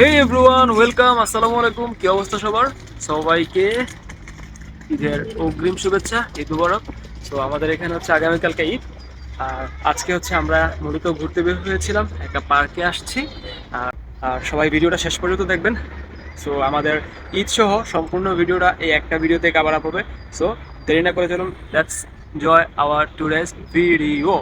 হে everyone welcome আসসালামু আলাইকুম, কি অবস্থা সবার? সবাইকে ঈদের অগ্রিম শুভেচ্ছা, ঈদ মুবারক। সো আমাদের এখানে হচ্ছে আগামীকালকে ঈদ। আর আজকে হচ্ছে আমরা মূলত ঘুরতে বের হয়েছিলাম একটা পার্কে আসছি। আর আর সবাই ভিডিওটা শেষ পর্যন্ত দেখবেন। সো আমাদের ঈদ সহ সম্পূর্ণ ভিডিওটা এই একটা ভিডিওতে কাভার আপ হবে। সো দেরি না করে চলুন let's join our today's video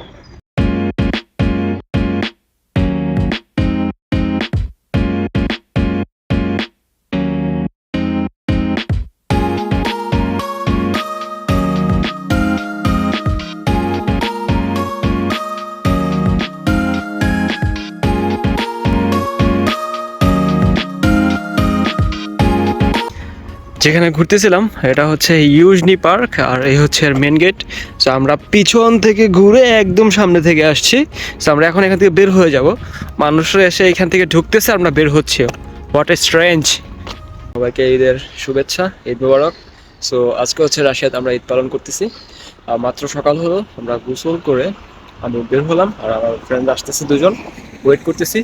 যেখানে ঘুরতেছিলাম, এটা হচ্ছে ইউজনি পার্ক আর এই হচ্ছে এর মেন গেট সো আমরা পিছন থেকে ঘুরে একদম সামনে থেকে আসছি। সো আমরা এখন এখান থেকে বের হয়ে যাব। মানুষরা এসে এখান থেকে ঢুকতেছে, আমরা বের হচ্ছে। হোয়াট এ স্ট্রেঞ্জ সবাইকে ঈদের শুভেচ্ছা, ঈদ মুবারক। সো আজকে হচ্ছে রাশিয়াতে আমরা ঈদ পালন করতেছি। আর মাত্র সকাল হলো, আমরা গোসল করে আমি বের হলাম আর আমার ফ্রেন্ড আসতেছে দুজন। ওয়েট করতেছি।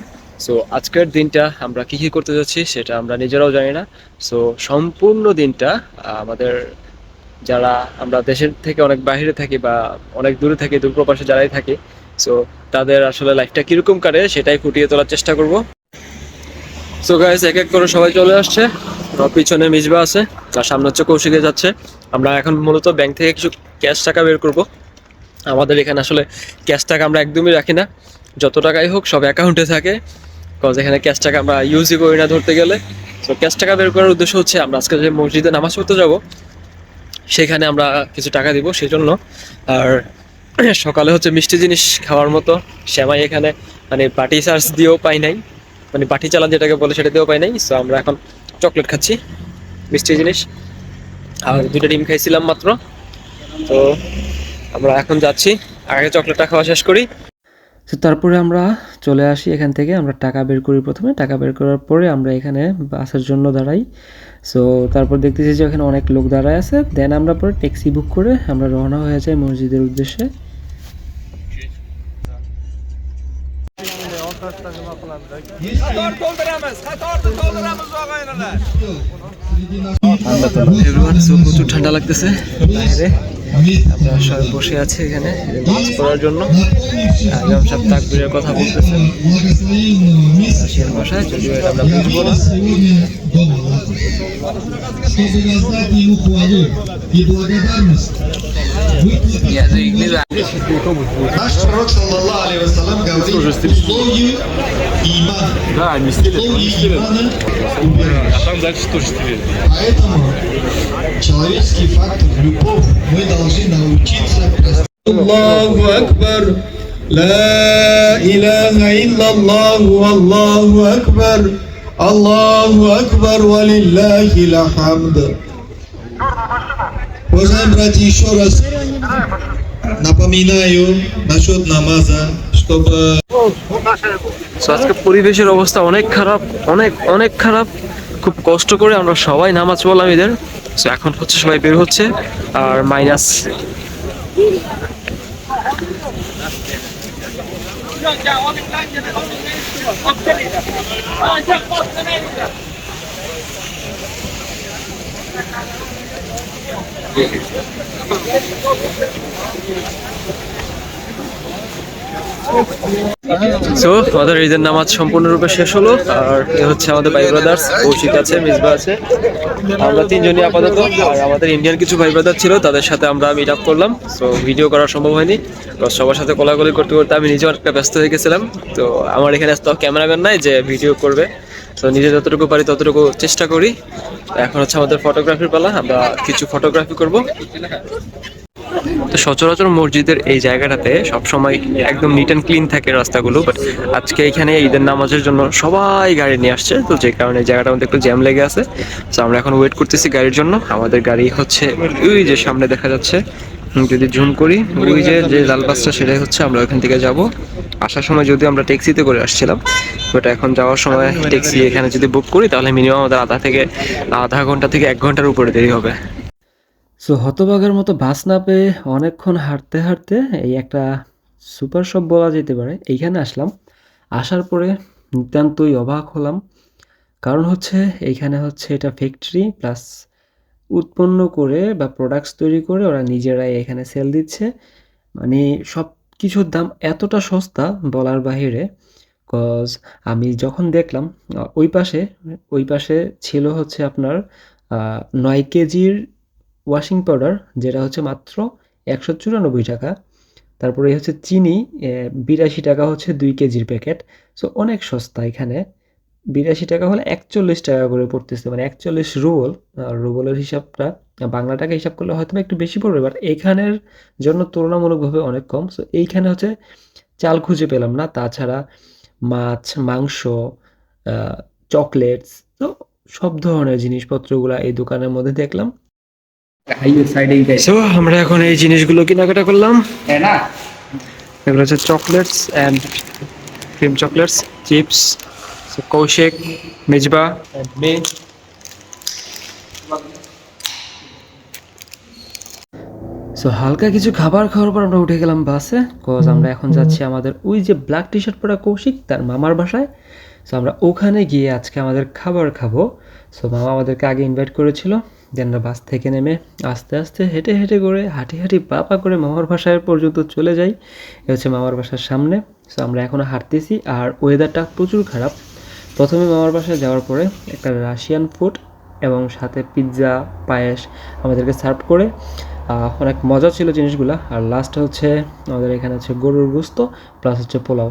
সো আজকের দিনটা আমরা কী কী করতে যাচ্ছি সেটা আমরা নিজেরাও জানি না। সো সম্পূর্ণ দিনটা আমাদের যারা আমরা দেশের থেকে অনেক বাইরে থাকি বা অনেক দূরে থাকি, দূরপ্রবাসে যারাই থাকি সো তাদের আসলে লাইফটা কীরকম কাটে সেটাই ফুটিয়ে তোলার চেষ্টা করব। সো গাইস এক এক করে সবাই চলে আসছে। পিছনে মিজবা আছে আর সামনে হচ্ছে কৌশিকে যাচ্ছে। আমরা এখন মূলত ব্যাংক থেকে কিছু ক্যাশ টাকা বের করব। আমাদের এখানে আসলে ক্যাশ টাকা আমরা একদমই রাখি না। যত টাকাই হোক সব অ্যাকাউন্টে থাকে। কজ এখানে ক্যাশ টাকা আমরা ইউজই করি না ধরতে গেলে। তো ক্যাশ টাকা বের করার উদ্দেশ্য হচ্ছে আমরা আজকে যে মসজিদে নামাজ পড়তে যাব, সেখানে আমরা কিছু টাকা দিব সেই জন্য আর সকালে হচ্ছে মিষ্টি জিনিস খাওয়ার মতো। শ্যামাই এখানে মানে পাটি চার্জ দিয়েও পাই নাই। মানে পাটি চালান যেটাকে বলে সেটা দিয়েও পাই নাই। সো আমরা এখন চকলেট খাচ্ছি, মিষ্টি জিনিস। আর দুটো ডিম খাইছিলাম মাত্র। তো, আমরা এখন যাচ্ছি। আগে চকলেটটা খাওয়া শেষ করি। তো তারপরে আমরা চলে আসি এখান থেকে আমরা টাকা বের করি প্রথমে। টাকা বের করার পরে আমরা এখানে বাসের জন্য দাঁড়াই। সো তারপর দেখতেছি যে এখানে অনেক লোক দাঁড়ায় আছে। দেন আমরা পরে ট্যাক্সি বুক করে আমরা রওনা হয়ে যাই মসজিদের উদ্দেশ্যে। প্রচুর ঠান্ডা লাগতেছে। বাইরে আমরা সবাই বসে আছি এখানে নামাজ পড়ার জন্য আজম সাহেব তাকবীরের কথা বলতেছেন রাশিয়ান ভাষায় যদিও এটা আমরা বুঝবো না чтобы воздать ему хвалу и благодарность. Наш пророк, саллаллаху алейхи вассалам, говорит условию имана. Да, не стилет, но Условия не стилет. имана убираешь. А там дальше тоже стилет. Поэтому человеческий фактор, любовь, мы должны научиться простить. Аллаху Акбар. لا إله إلا الله والله أكبر الله أكبر ولله الحمد Уважаемые братья, еще раз напоминаю насчет намаза, আজকে পরিবেশের অবস্থা অনেক খারাপ, অনেক অনেক খারাপ খুব কষ্ট করে আমরা সবাই নামাজ বললাম এদের এখন হচ্ছে সবাই বের হচ্ছে, আর মাইনাস Thank you. সো আমাদের ঈদের নামাজ সম্পূর্ণরূপে শেষ হলো, আর এ হচ্ছে আমাদের ভাই ব্রাদার্স কৌশিক আছে, মিসবা আছে। আমরা তিনজনই আপাতত, আর আমাদের ইন্ডিয়ান কিছু ভাই ব্রাদার ছিল, তাদের সাথে আমরা মিট আপ করলাম। সো ভিডিও করা সম্ভব হয়নি, তো সবার সাথে কোলাকুলি করতে করতে আমি নিজেও একটা ব্যস্ত হয়ে গেছিলাম। তো আমার এখানে তো ক্যামেরাম্যান নাই যে ভিডিও করবে। তো নিজে যতটুকু পারি ততটুকু চেষ্টা করি। এখন হচ্ছে আমাদের ফটোগ্রাফির পালা, আমরা কিছু ফটোগ্রাফি করব। তো সচরাচর মসজিদের এই জায়গাটাতে সবসময় একদম নিট অ্যান্ড ক্লিন থাকে রাস্তাগুলো বাট আজকে এখানে ঈদের নামাজের জন্য সবাই গাড়ি নিয়ে আসছে, তো যে কারণে এই জায়গাটার মধ্যে একটু জ্যাম লেগে আছে। তো আমরা এখন ওয়েট করতেছি গাড়ির জন্য। আমাদের গাড়ি হচ্ছে ওই যে সামনে দেখা যাচ্ছে। যদি জুম করি, ওই যে যে লাল বাসটা সেটাই হচ্ছে আমরা ওখান থেকে যাব। আসার সময় যদি আমরা ট্যাক্সিতে করে আসছিলাম বাট এখন যাওয়ার সময় ট্যাক্সি এখানে যদি বুক করি, তাহলে মিনিমাম আমাদের আধা থেকে, আধা ঘণ্টা থেকে এক ঘণ্টার উপরে দেরি হবে। সো হতবাগের মতো বাস না পেয়ে অনেকক্ষণ হাঁটতে হাঁটতে এই একটা সুপার শপ বলা যেতে পারে, এইখানে আসলাম। আসার পরে নিতান্তই অবাক হলাম। কারণ হচ্ছে, এইখানে হচ্ছে এটা ফ্যাক্টরি প্লাস উৎপন্ন করে বা প্রোডাক্টস তৈরি করে ওরা নিজেরাই এখানে সেল দিচ্ছে। মানে সব কিছুর দাম এতটা সস্তা বলার বাহিরে কজ আমি যখন দেখলাম ওই পাশে ওই পাশে ছিল হচ্ছে আপনার নয় কেজির ওয়াশিং পাউডার, যেটা হচ্ছে মাত্র একশো চুরানব্বই টাকা। তারপরে হচ্ছে চিনি বিরাশি টাকা হচ্ছে দুই কেজির প্যাকেট। সো অনেক সস্তা এখানে। বিরাশি টাকা হলে একচল্লিশ টাকা করে পড়তেছে। মানে একচল্লিশ রুবল রুবলের হিসাবটা, বাংলা টাকা হিসাব করলে হয়তো একটু বেশি পড়বে বাট এখানের জন্য তুলনামূলকভাবে অনেক কম। সো এইখানে হচ্ছে চাল খুঁজে পেলাম না। তাছাড়া মাছ, মাংস চকলেটস, তো সব ধরনের জিনিসপত্রগুলো এই দোকানের মধ্যে দেখলাম। সো আমরা এখন এই জিনিসগুলো কেনাকাটা করলাম। এগুলো হচ্ছে chocolates and cream chocolates chips Kaushik Mezba and মে সো হালকা কিছু খাবার খাওয়ার পর আমরা উঠে গেলাম বাসে কজ আমরা এখন যাচ্ছি আমাদের ওই যে ব্ল্যাক টি শার্ট পরা কৌশিক তার মামার বাসায়। সো আমরা ওখানে গিয়ে আজকে আমাদের খাবার খাব। সো মামা আমাদেরকে আগে ইনভাইট করেছিল। দেন বাস থেকে নেমে আস্তে আস্তে হেঁটে হেঁটে করে, হাঁটি হাঁটি পা পা করে মামার বাসায় পর্যন্ত চলে যাই। এ হচ্ছে মামার বাসার সামনে। সো আমরা এখনও হাঁটতেছি আর ওয়েদারটা প্রচুর খারাপ। প্রথমে মামার বাসায় যাওয়ার পরে একটা রাশিয়ান ফুড এবং সাথে পিৎজা পায়েস আমাদেরকে সার্ভ করে। অনেক মজা ছিল জিনিসগুলো। আর লাস্ট হচ্ছে আমাদের এখানে হচ্ছে গরুর গুস্ত প্লাস হচ্ছে পোলাও।